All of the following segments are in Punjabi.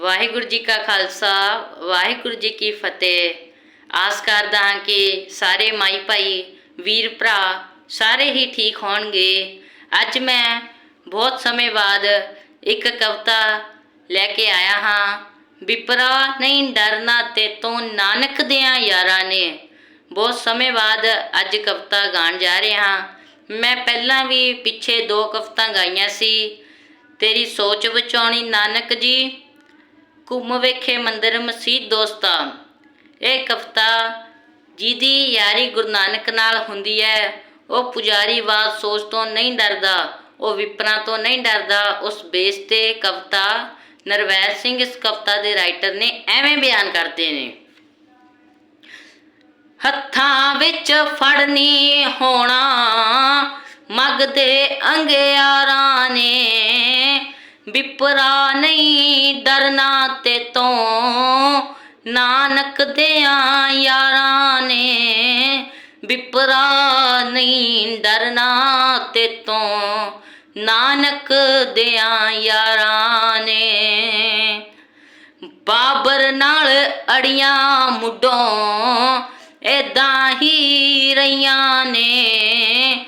ਵਾਹਿਗੁਰੂ ਜੀ ਕਾ ਖਾਲਸਾ, ਵਾਹਿਗੁਰੂ ਜੀ ਕੀ ਫਤਿਹ। ਆਸ ਕਰਦਾ ਹਾਂ ਕਿ ਸਾਰੇ ਮਾਈ ਭਾਈ, ਵੀਰ ਭਰਾ ਸਾਰੇ ਹੀ ਠੀਕ ਹੋਣਗੇ। ਅੱਜ ਮੈਂ ਬਹੁਤ ਸਮੇਂ ਬਾਅਦ ਇੱਕ ਕਵਿਤਾ ਲੈ ਕੇ ਆਇਆ ਹਾਂ। ਵਿਪਰਾ ਨਹੀਂ ਡਰਨਾ ਤੇ ਤੋਂ ਨਾਨਕ ਦਿਆਂ ਯਾਰਾਂ ਨੇ। ਬਹੁਤ ਸਮੇਂ ਬਾਅਦ ਅੱਜ ਕਵਿਤਾ ਗਾਣ ਜਾ ਰਿਹਾ ਹਾਂ। ਮੈਂ ਪਹਿਲਾਂ ਵੀ ਪਿੱਛੇ ਦੋ ਕਵਿਤਾ ਗਾਈਆਂ ਸੀ। ਤੇਰੀ ਸੋਚ ਬਚਾਉਣੀ ਨਾਨਕ ਜੀ ਘੁੰਮ ਵੇਖੇ ਮੰਦਰ ਮਸਜਿਦ ਦੋਸਤਾ। ਇਹ ਕਵਿਤਾ ਜਿਹਦੀ ਯਾਰੀ ਗੁਰੂ ਨਾਨਕ ਨਾਲ ਹੁੰਦੀ ਹੈ, ਉਹ ਪੁਜਾਰੀ ਬਾਤ ਸੋਚ ਤੋਂ ਨਹੀਂ ਡਰਦਾ, ਉਹ ਵਿਪਰਾਂ ਤੋਂ ਨਹੀਂ ਡਰਦਾ, ਉਸ ਬੇਸ ਤੇ ਕਵਿਤਾ ਨਰਵੈਰ ਸਿੰਘ ਇਸ ਕਵਿਤਾ ਦੇ ਰਾਈਟਰ ਨੇ ਐਵੇਂ ਬਿਆਨ ਕਰਦੇ ਨੇ। ਹੱਥਾਂ ਵਿੱਚ ਫੜਨੀ ਹੋਣਾ ਮਗਦੇ ਅੰਗਿਆਰਾਂ ਨੇ ਵਿਪਰਾ ਨਹੀਂ ਡਰਨਾ ਤੇ ਤੋਂ। ਨਾਨਕ ਦਿਆਂ ਯਾਰਾਂ ਨੇ ਵਿਪਰਾ ਨਹੀਂ ਡਰਨਾ ਤੇ ਤੋਂ। ਨਾਨਕ ਦਿਆਂ ਯਾਰਾਂ ਨੇ ਬਾਬਰ ਨਾਲ ਅੜੀਆਂ ਮੁੱਢੋਂ ਏਦਾਂ ਹੀ ਰਹੀਆਂ ਨੇ।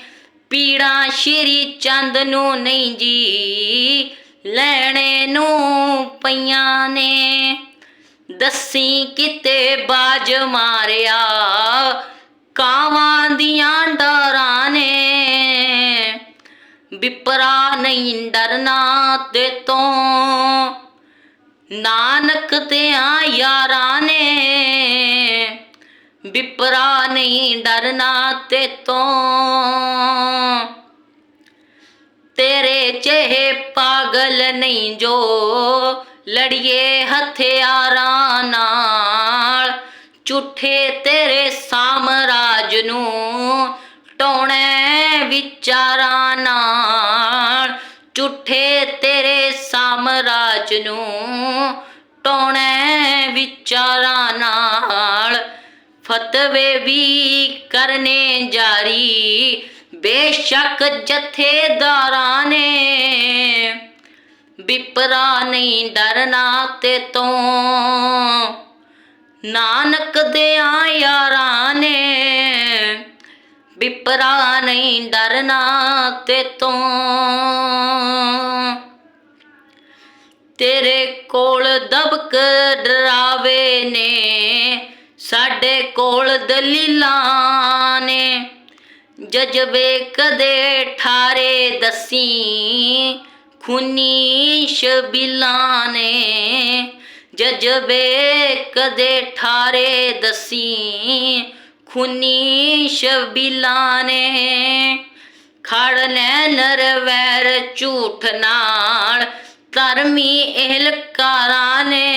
ਪੀੜਾਂ ਸ਼੍ਰੀ ਚੰਦ ਨੂੰ ਨਹੀਂ ਜੀ ਲੈਣੇ ਨੂੰ ਪਈਆਂ ਨੇ। ਦੱਸੀ ਕਿਤੇ ਬਾਜ ਮਾਰਿਆ। ਕਾਵਾਂ ਦੀਆਂ ਡਰਾਂ ਨੇ। ਵਿਪਰਾ ਨਹੀਂ ਡਰਨਾ ਤੇ ਤੋਂ। ਨਾਨਕ ਦਿਆਂ ਯਾਰਾਂ ਨੇ। ਵਿਪਰਾ ਨਹੀਂ ਡਰਨਾ ਤੇ ਤੋਂ। ਤੇਰੇ ਚਿਹੇ ਪਾਗਲ ਨਹੀਂ ਜੋ ਲੜੀਏ ਹਥਿਆਰਾਂ ਨਾਲ। ਝੂਠੇ ਤੇਰੇ ਸਾਮਰਾਜ ਨੂੰ ਟੋਣੇ ਵਿਚਾਰਾਂ ਨਾਲ। ਝੂਠੇ ਤੇਰੇ ਸਾਮਰਾਜ ਨੂੰ ਟੋਣੇ ਵਿਚਾਰਾਂ ਨਾਲ। ਫਤਵੇ ਵੀ ਕਰਨੇ ਜਾਰੀ, ਬੇਸ਼ੱਕ ਜਥੇਦਾਰਾਂ ਨੇ। ਵਿਪਰਾ ਨਹੀਂ ਡਰਨਾ ਤੇ ਤੋਂ ਨਾਨਕ ਦਿਆਂ ਯਾਰਾਂ ਨੇ ਵਿਪਰਾ ਨਹੀਂ ਡਰਨਾ ਤੇ ਤੋਂ ਤੇਰੇ ਕੋਲ ਦਬਕ ਡਰਾਵੇ ਨੇ, ਸਾਡੇ ਕੋਲ ਦਲੀਲਾਂ ਨੇ। ਜਜਬੇ ਕਦੇ ਠਾਰੇ ਦਸੀ ਖੁਨੀ ਸ਼ਬੀਲਾਂ ਨੇ ਜਜਬੇ ਕਦੇ ਠਾਰੇ ਦਸੀ। ਖੁਨੀ ਸ਼ਬੀਲਾਂ ਨੇ ਖੜ ਲੈ ਨਰਵੈਰ ਝੂਠ ਨਾਲ, ਧਰਮੀ ਇਹਲਕਾਰਾਂ ਨੇ।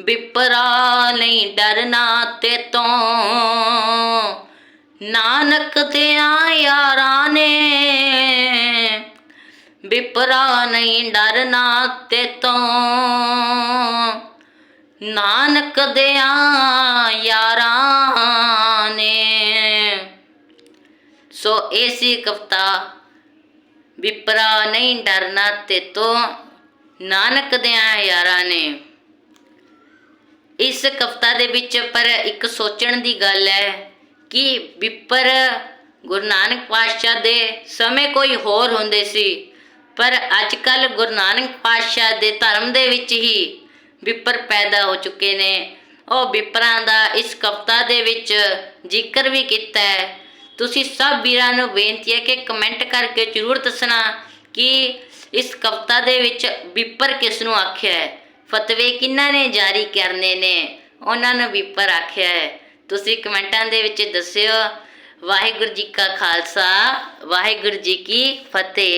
ਵਿਪਰਾ ਨਹੀਂ ਡਰਨਾ ਤੇ ਤੋਂ, ਨਾਨਕ ਦਿਆਂ ਯਾਰਾਂ ਨੇ। ਵਿਪਰਾ ਨਹੀਂ ਡਰਨਾ ਤੇ ਤੋਂ। ਨਾਨਕ ਦਿਆਂ ਯਾਰਾਂ ਨੇ। ਸੋ ਐਸੀ ਕਵਤਾ ਵਿਪਰਾ ਨਹੀਂ ਡਰਨਾ ਤੇ ਤੋਂ, ਨਾਨਕ ਦਿਆਂ ਯਾਰਾਂ ਨੇ। ਇਸ ਕਵਤਾ ਦੇ ਵਿੱਚ ਪਰ ਇੱਕ ਸੋਚਣ ਦੀ ਗੱਲ ਹੈ ਕਿ ਵਿਪਰ ਗੁਰੂ ਨਾਨਕ ਪਾਤਸ਼ਾਹ ਦੇ ਸਮੇਂ ਕੋਈ ਹੋਰ ਹੁੰਦੇ ਸੀ। ਪਰ ਅੱਜ ਕੱਲ ਗੁਰੂ ਨਾਨਕ ਪਾਤਸ਼ਾਹ ਦੇ ਧਰਮ ਦੇ ਵਿੱਚ ਹੀ ਵਿਪਰ ਪੈਦਾ ਹੋ ਚੁੱਕੇ ਨੇ। ਉਹ ਵਿਪਰਾਂ ਦਾ ਇਸ ਕਵਤਾ ਦੇ ਵਿੱਚ ਜ਼ਿਕਰ ਵੀ ਕੀਤਾ ਹੈ। ਤੁਸੀਂ ਸਭ ਵੀਰਾਂ ਨੂੰ ਬੇਨਤੀ ਹੈ ਕਿ ਕਮੈਂਟ ਕਰਕੇ ਜ਼ਰੂਰ ਦੱਸਣਾ ਕਿ ਇਸ ਕਵਤਾ ਦੇ ਵਿੱਚ ਵਿਪਰ ਕਿਸ ਨੂੰ ਆਖਿਆ ਹੈ। ਫਤਵੇ ਕਿਹਨਾਂ ਨੇ ਜਾਰੀ ਕਰਨੇ ਨੇ, ਉਹਨਾਂ ਨੂੰ ਵਿਪਰ ਆਖਿਆ ਹੈ। ਤੁਸੀਂ ਕਮੈਂਟਾਂ ਦੇ ਵਿੱਚ ਦੱਸਿਓ, ਵਾਹਿਗੁਰੂ ਜੀ ਕਾ ਖਾਲਸਾ, ਵਾਹਿਗੁਰੂ ਜੀ ਕੀ ਫਤਿਹ।